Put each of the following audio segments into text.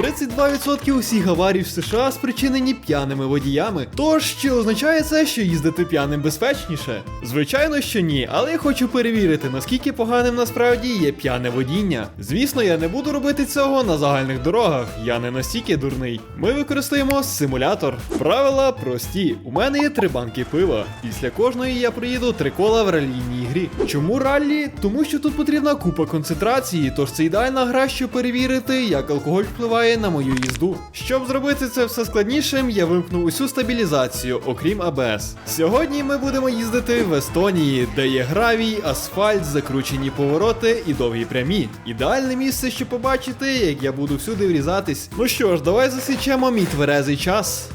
32% усіх аварій в США спричинені п'яними водіями. Тож, чи означає це, що їздити п'яним безпечніше? Звичайно, що ні, але я хочу перевірити, наскільки поганим насправді є п'яне водіння. Звісно, я не буду робити цього на загальних дорогах, я не настільки дурний. Ми використаємо симулятор. Правила прості. У мене є три банки пива. Після кожної я проїду три кола в ралійній грі. Чому раллі? Тому що тут потрібна купа концентрації, тож це ідеальна гра, щоб перевірити, як алкоголь впливає на мою їзду. Щоб зробити це все складнішим, я вимкнув усю стабілізацію, окрім АБС. Сьогодні ми будемо їздити в Естонії, де є гравій, асфальт, закручені повороти і довгі прямі. Ідеальне місце, щоб побачити, як я буду всюди врізатись. Ну що ж, давай засічемо мій тверезий час.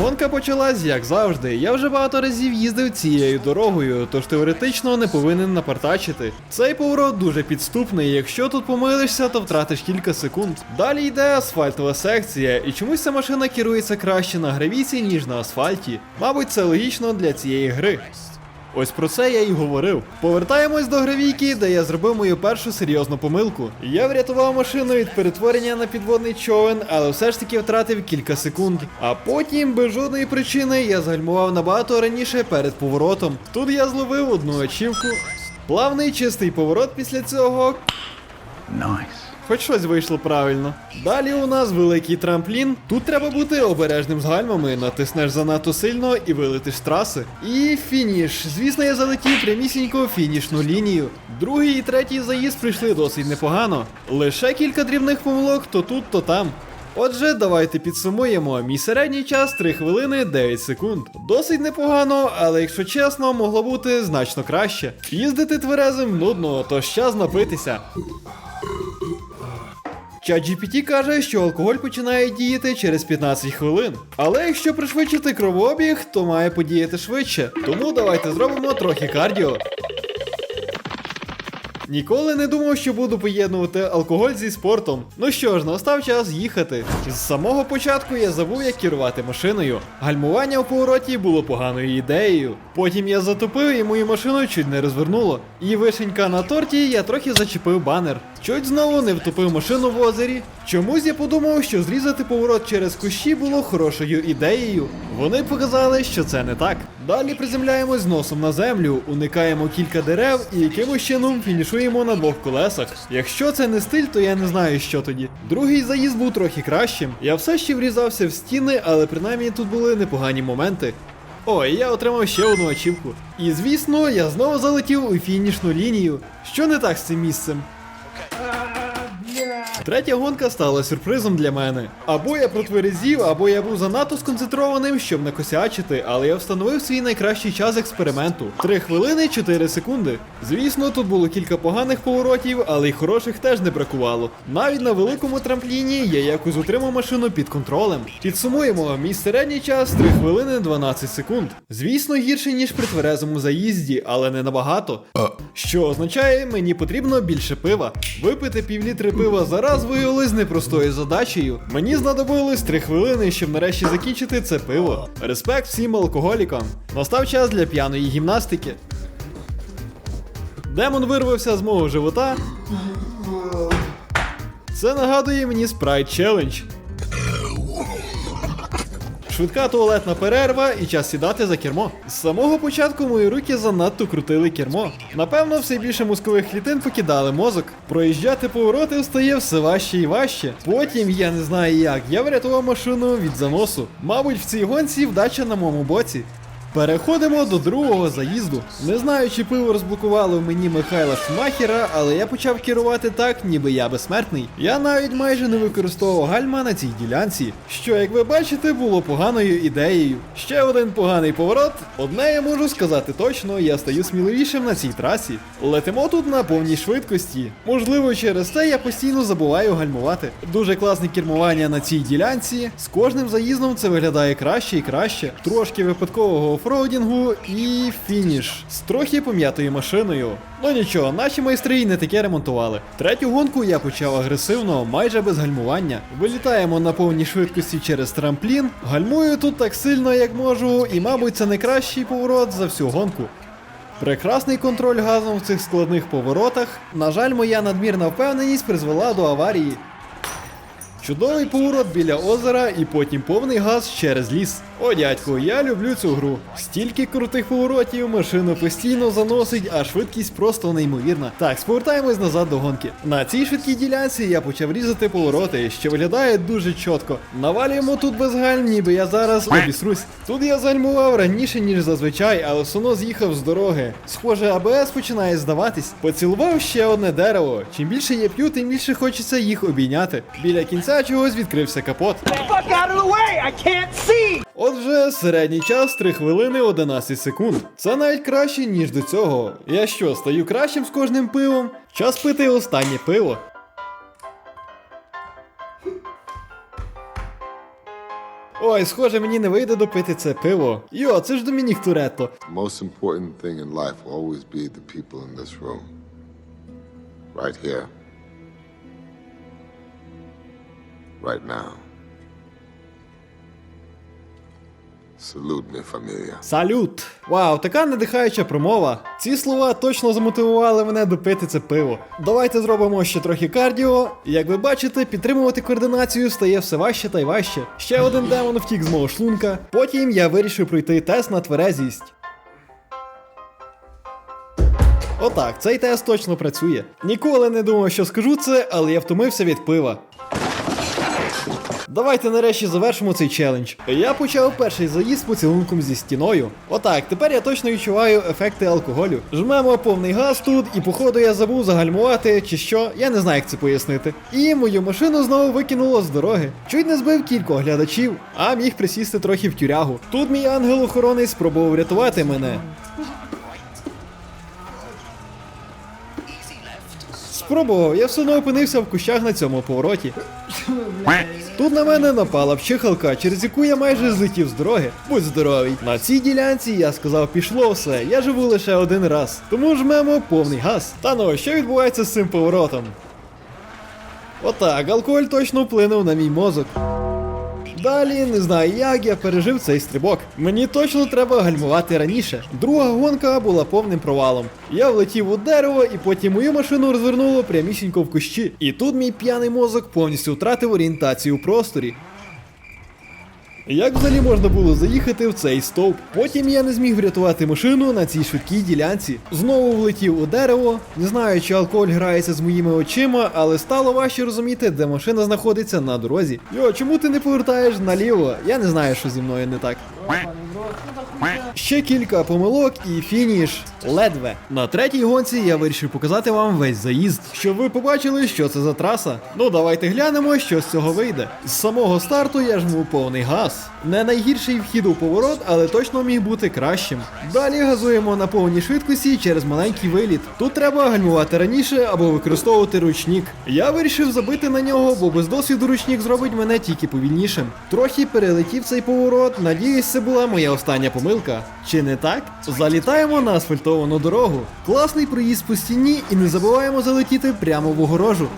Гонка почалась, як завжди. Я вже багато разів їздив цією дорогою, тож теоретично не повинен напартачити. Цей поворот дуже підступний. Якщо тут помилишся, то втратиш кілька секунд. Далі йде асфальтова секція, і чомусь ця машина керується краще на гравійці, ніж на асфальті. Мабуть, це логічно для цієї гри. Ось про це я й говорив. Повертаємось до гравійки, де я зробив мою першу серйозну помилку. Я врятував машину від перетворення на підводний човен, але все ж таки втратив кілька секунд. А потім, без жодної причини, я згальмував набагато раніше перед поворотом. Тут я зловив одну ачівку. Плавний чистий поворот після цього. Хоч щось вийшло правильно. Далі у нас великий трамплін. Тут треба бути обережним з гальмами, натиснеш занадто сильно і вилетиш з траси. І фініш. Звісно, я залетів прямісінько фінішну лінію. Другий і третій заїзд прийшли досить непогано. Лише кілька дрібних помилок то тут, то там. Отже, давайте підсумуємо. Мій середній час 3 хвилини 9 секунд. Досить непогано, але якщо чесно, могло бути значно краще. Їздити тверезим нудно, тож час напитися. ChatGPT каже, що алкоголь починає діяти через 15 хвилин. Але якщо пришвидшити кровообіг, то має подіяти швидше. Тому давайте зробимо трохи кардіо. Ніколи не думав, що буду поєднувати алкоголь зі спортом. Ну що ж, настав час їхати. З самого початку я забув, як керувати машиною. Гальмування у повороті було поганою ідеєю. Потім я затопив і мою машину чуть не розвернуло. І вишенька на торті я трохи зачепив банер. Чуть знову не втопив машину в озері. Чомусь я подумав, що зрізати поворот через кущі було хорошою ідеєю. Вони показали, що це не так. Далі приземляємось носом на землю, уникаємо кілька дерев і якимось чином фінішуємо на двох колесах. Якщо це не стиль, то я не знаю, що тоді. Другий заїзд був трохи кращим. Я все ще врізався в стіни, але принаймні тут були непогані моменти. О, і я отримав ще одну ачівку. І звісно, я знову залетів у фінішну лінію. Що не так з цим місцем? Третя гонка стала сюрпризом для мене. Або я протверезів, або я був занадто сконцентрованим, щоб не косячити, але я встановив свій найкращий час експерименту 3 хвилини 4 секунди. Звісно, тут було кілька поганих поворотів, але й хороших теж не бракувало. Навіть на великому трампліні я якось утримав машину під контролем. Підсумуємо, мій середній час 3 хвилини 12 секунд. Звісно, гірше, ніж при тверезому заїзді, але не набагато. Що означає, мені потрібно більше пива. Випити півлітри пива за раз виявилось непростою задачею. Мені знадобилось 3 хвилини, щоб нарешті закінчити це пиво. Респект всім алкоголікам. Настав час для п'яної гімнастики. Демон вирвався з мого живота. Це нагадує мені спрайт Challenge. Швидка туалетна перерва і час сідати за кермо. З самого початку мої руки занадто крутили кермо. Напевно, все більше мозкових клітин покидали мозок. Проїжджати повороти стає все важче і важче. Потім, я не знаю як, я врятував машину від заносу. Мабуть, в цій гонці вдача на моєму боці. Переходимо до другого заїзду. Не знаю, чи пиво розблокувало в мені Михайла Шмахера, але я почав керувати так, ніби я безсмертний. Я навіть майже не використовував гальма на цій ділянці, що, як ви бачите, було поганою ідеєю. Ще один поганий поворот. Одне я можу сказати точно, я стаю сміливішим на цій трасі. Летимо тут на повній швидкості. Можливо, через це я постійно забуваю гальмувати. Дуже класне кермування на цій ділянці. З кожним заїздом це виглядає краще і краще. Трошки випадкового офроудінгу і фініш з трохи пом'ятою машиною. Ну нічого, наші майстри й не таке ремонтували. Третю гонку я почав агресивно, майже без гальмування. Вилітаємо на повній швидкості через трамплін. Гальмую тут так сильно, як можу, і, мабуть, це найкращий поворот за всю гонку. Прекрасний контроль газом в цих складних поворотах. На жаль, моя надмірна впевненість призвела до аварії. Чудовий поворот біля озера і потім повний газ через ліс. О, дядьку, я люблю цю гру. Стільки крутих поворотів, машину постійно заносить, а швидкість просто неймовірна. Так, повертаємось назад до гонки. На цій швидкій ділянці я почав різати повороти, що виглядає дуже чітко. Навалюємо тут без гальм, ніби я зараз обісрусь. Тут я зальмував раніше, ніж зазвичай, але все одно з'їхав з дороги. Схоже, АБС починає здаватись. Поцілував ще одне дерево. Чим більше я п'ю, тим більше хочеться їх обійняти. Біля кінця чогось відкрився капот. Отже, середній час 3 хвилини 11 секунд. Це навіть краще, ніж до цього. Я що, стаю кращим з кожним пивом? Час пити останнє пиво. Ой, схоже, мені не вийде допити це пиво. Йо, це ж Домінік Туретто. Most important thing in life will always be the people in this room. Right here. Right now. Me, familia. Салют! Вау, така надихаюча промова. Ці слова точно замотивували мене допити це пиво. Давайте зробимо ще трохи кардіо. Як ви бачите, підтримувати координацію стає все важче та й важче. Ще один демон втік з мого шлунка. Потім я вирішив пройти тест на тверезість. Отак, цей тест точно працює. Ніколи не думав, що скажу це, але я втомився від пива. Давайте нарешті завершимо цей челендж. Я почав перший заїзд поцілунком зі стіною. Отак, тепер я точно відчуваю ефекти алкоголю. Жмемо повний газ тут, і походу я забув загальмувати чи що, я не знаю, як це пояснити. І мою машину знову викинуло з дороги. Чуть не збив кількох глядачів, а міг присісти трохи в тюрягу. Тут мій ангел-охоронець спробував врятувати мене. Спробував, я все одно опинився в кущах на цьому повороті. Тут на мене напала пчихалка, через яку я майже злетів з дороги. Будь здоровий. На цій ділянці я сказав, пішло все, я живу лише один раз. Тому жмемо повний газ. Та ну, що відбувається з цим поворотом? Отак, алкоголь точно вплинув на мій мозок. Далі не знаю як я пережив цей стрибок. Мені точно треба гальмувати раніше. Друга гонка була повним провалом. Я влетів у дерево і потім мою машину розвернуло прямісінько в кущі. І тут мій п'яний мозок повністю втратив орієнтацію у просторі. Як взагалі можна було заїхати в цей стовп? Потім я не зміг врятувати машину на цій швидкій ділянці. Знову влетів у дерево. Не знаю, чи алкоголь грається з моїми очима, але стало важче розуміти, де машина знаходиться на дорозі. Йо, чому ти не повертаєш наліво? Я не знаю, що зі мною не так. Ще кілька помилок і фініш ледве. На третій гонці я вирішив показати вам весь заїзд, щоб ви побачили, що це за траса. Ну давайте глянемо, що з цього вийде. З самого старту я жму повний газ. Не найгірший вхід у поворот, але точно міг бути кращим. Далі газуємо на повній швидкості через маленький виліт. Тут треба гальмувати раніше або використовувати ручник. Я вирішив забити на нього, бо без досвіду ручник зробить мене тільки повільнішим. Трохи перелетів цей поворот. Надіюсь, це була моя остання помилка. Чи не так? Залітаємо на асфальтовану дорогу. Класний проїзд по стіні і не забуваємо залетіти прямо в огорожу.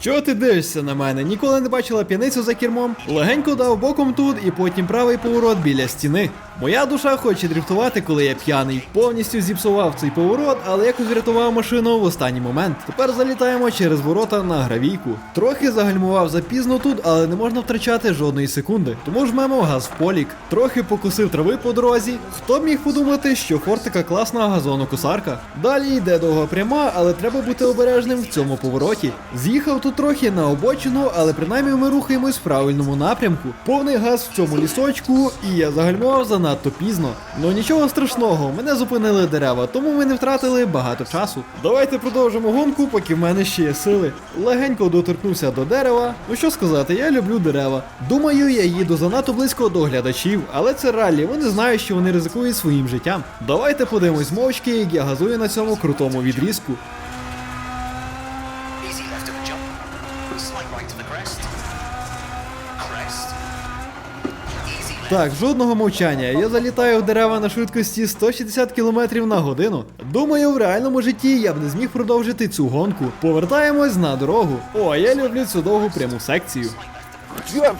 Чого ти дивишся на мене? Ніколи не бачила п'яницю за кермом. Легенько дав боком тут і потім правий поворот біля стіни. Моя душа хоче дрифтувати, коли я п'яний. Повністю зіпсував цей поворот, але якось врятував машину в останній момент. Тепер залітаємо через ворота на гравійку. Трохи загальмував запізно тут, але не можна втрачати жодної секунди. Тому жмемо газ в полік. Трохи покусив трави по дорозі. Хто б міг подумати, що фортика класна газонокосарка. Далі йде довга пряма, але треба бути обережним в цьому повороті. З'їхав тут трохи на обочину, але принаймні ми рухаємось в правильному напрямку. Повний газ в цьому лісочку, і я загальмував занадто пізно. Ну нічого страшного, мене зупинили дерева, тому ми не втратили багато часу. Давайте продовжимо гонку, поки в мене ще є сили. Легенько доторкнувся до дерева. Ну що сказати, я люблю дерева. Думаю, я їду занадто близько до глядачів, але це раллі, вони знають, що вони ризикують своїм життям. Давайте подивимось мовчки, як я газую на цьому крутому відрізку. Так, жодного мовчання. Я залітаю в дерева на швидкості 160 км на годину. Думаю, в реальному житті я б не зміг продовжити цю гонку. Повертаємось на дорогу. О, я люблю цю довгу пряму секцію. You have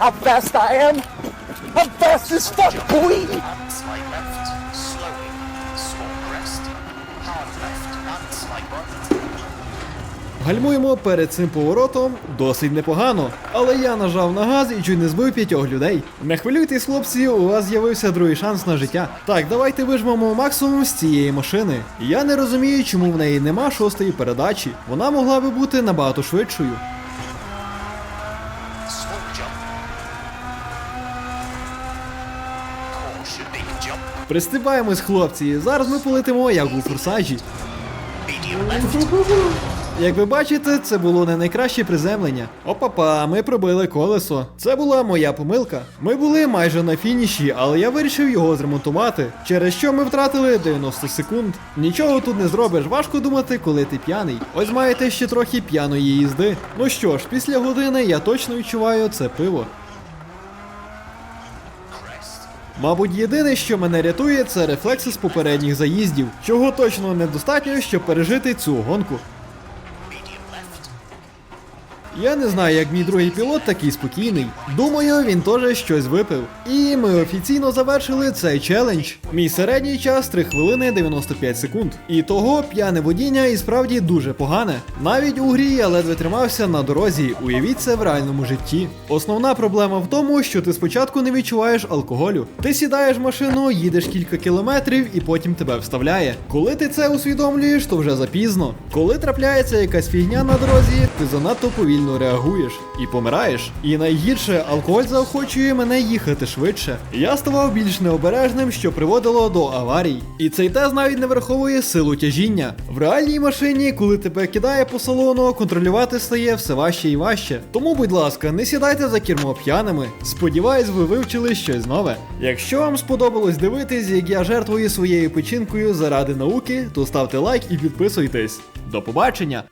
how fast I am? I'm fast as fuck, Гальмуємо перед цим поворотом досить непогано, але я нажав на газ і чуть не збив п'ятьох людей. Не хвилюйтесь, хлопці, у вас з'явився другий шанс на життя. Так, давайте вижмемо максимум з цієї машини. Я не розумію, чому в неї нема шостої передачі. Вона могла би бути набагато швидшою. Пристибаємось, хлопці. Зараз ми полетимо як у форсажі. Як ви бачите, це було не найкраще приземлення. Опа-па, ми пробили колесо. Це була моя помилка. Ми були майже на фініші, але я вирішив його зремонтувати, через що ми втратили 90 секунд. Нічого тут не зробиш, важко думати, коли ти п'яний. Ось маєте ще трохи п'яної їзди. Ну що ж, після години я точно відчуваю це пиво. Мабуть, єдине, що мене рятує, це рефлекси з попередніх заїздів, чого точно недостатньо, щоб пережити цю гонку. Я не знаю, як мій другий пілот такий спокійний. Думаю, він теж щось випив. І ми офіційно завершили цей челендж. Мій середній час 3 хвилини 95 секунд. І того п'яне водіння і справді дуже погане. Навіть у грі я ледве тримався на дорозі. Уявіть це в реальному житті. Основна проблема в тому, що ти спочатку не відчуваєш алкоголю. Ти сідаєш в машину, їдеш кілька кілометрів і потім тебе вставляє. Коли ти це усвідомлюєш, то вже запізно. Коли трапляється якась фігня на дорозі, ти занадто повільно реагуєш і помираєш. І найгірше, алкоголь заохочує мене їхати швидше. Я ставав більш необережним, що приводило до аварій. І цей тест навіть не враховує силу тяжіння. В реальній машині, коли тебе кидає по салону, контролювати стає все важче і важче. Тому, будь ласка, не сідайте за кермо п'яними. Сподіваюсь, ви вивчили щось нове. Якщо вам сподобалось дивитись, як я жертвую своєю печінкою заради науки, то ставте лайк і підписуйтесь. До побачення!